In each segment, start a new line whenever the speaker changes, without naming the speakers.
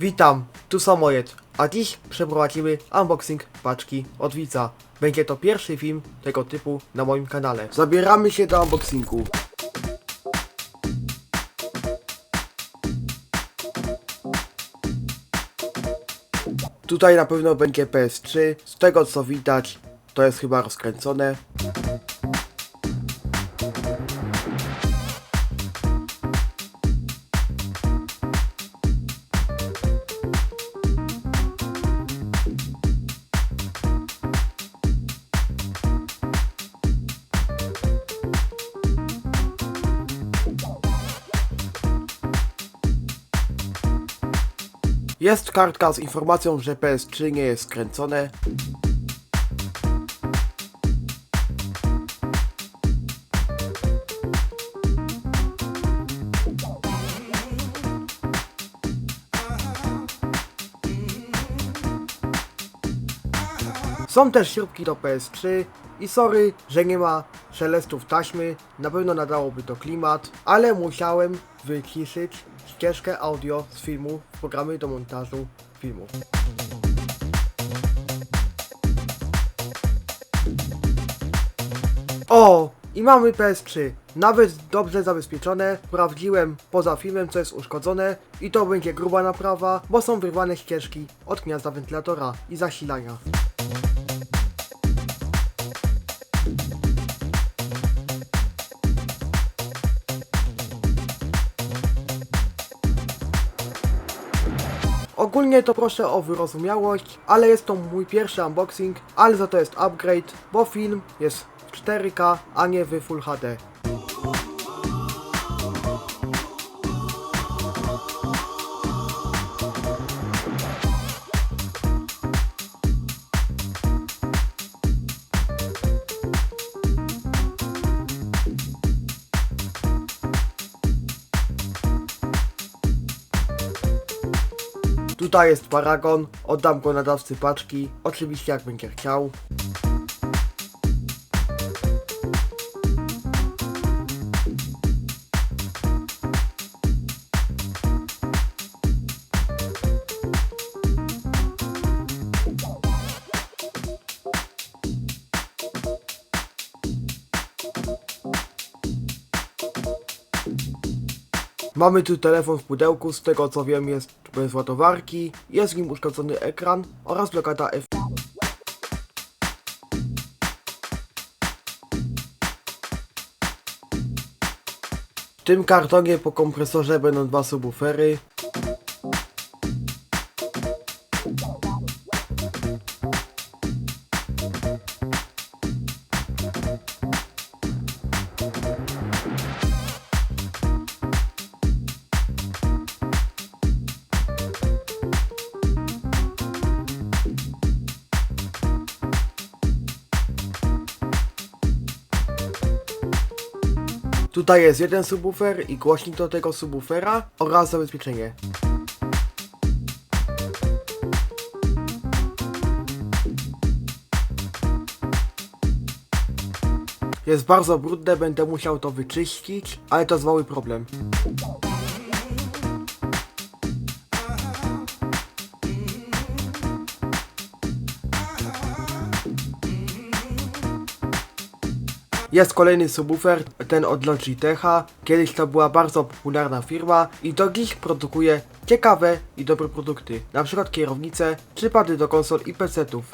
Witam, tu Samojed, a dziś przeprowadzimy unboxing paczki od Wica. Będzie to pierwszy film tego typu na moim kanale. Zabieramy się do unboxingu. Tutaj na pewno będzie PS3, z tego co widać to jest chyba rozkręcone. Jest kartka z informacją, że PS3 nie jest skręcone. Są też śrubki do PS3 i sorry, że nie ma szelestów taśmy, na pewno nadałoby to klimat, ale musiałem wyciszyć ścieżkę audio z filmu w programie do montażu filmu. O! I mamy PS3. Nawet dobrze zabezpieczone. Sprawdziłem poza filmem, co jest uszkodzone. I to będzie gruba naprawa, bo są wyrwane ścieżki od gniazda wentylatora i zasilania. Ogólnie to proszę o wyrozumiałość, ale jest to mój pierwszy unboxing, ale za to jest upgrade, bo film jest w 4K, a nie w Full HD. Tutaj jest paragon, oddam go nadawcy paczki, oczywiście jak będzie chciał. Mamy tu telefon w pudełku, z tego co wiem jest bez ładowarki, jest w nim uszkodzony ekran oraz blokada F. W tym kartonie po kompresorze będą dwa subwoofery. Tutaj jest jeden subwoofer i głośnik do tego subwoofera oraz zabezpieczenie. Jest bardzo brudne, będę musiał to wyczyścić, ale to jest mały problem. Jest kolejny subwoofer, ten od Logitecha. Kiedyś to była bardzo popularna firma i do dziś produkuje ciekawe i dobre produkty, na przykład kierownice czy pady do konsol i PC-ów.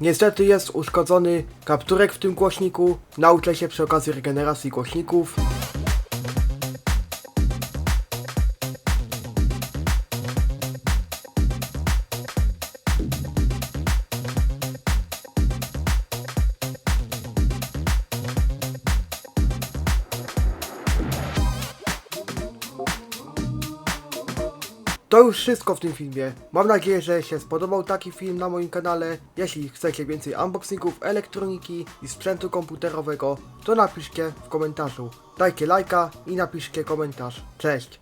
Niestety jest uszkodzony kapturek w tym głośniku. Nauczę się przy okazji regeneracji głośników. To już wszystko w tym filmie. Mam nadzieję, że się spodobał taki film na moim kanale. Jeśli chcecie więcej unboxingów elektroniki i sprzętu komputerowego, to napiszcie w komentarzu. Dajcie lajka i napiszcie komentarz. Cześć!